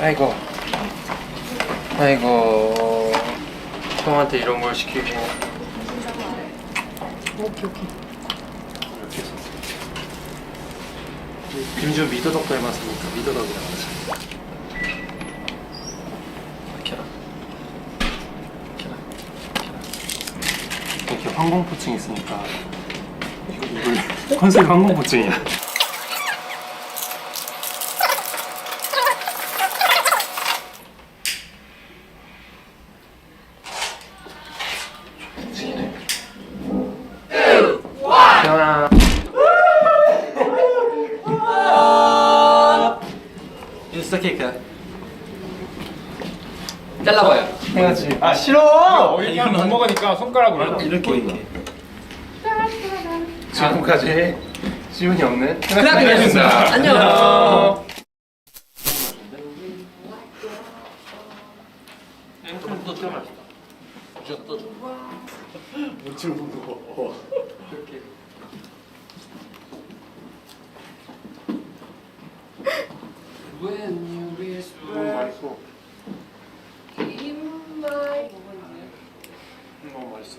아이고. 아이고. 형한테 이런 걸 시키고 오케이 오케이. 이렇게 해서. 김준 미더덕 닮았으니까 미더덕이라고 하자 이렇게라. 이렇게라. 이렇게라. 이렇게 항공포증 있으니까 이거 이걸 컨셉 항공포증이야 인스타 케이크 잘라봐요. 해야지 아 싫어. 이렇게 못 먹으니까 손가락으로. 이렇게 이렇게 지금까지 지훈이 없는 크라크였습니다. 안녕. 또 떼어 맛있다 이렇게 너무 맛있어 너무 맛있어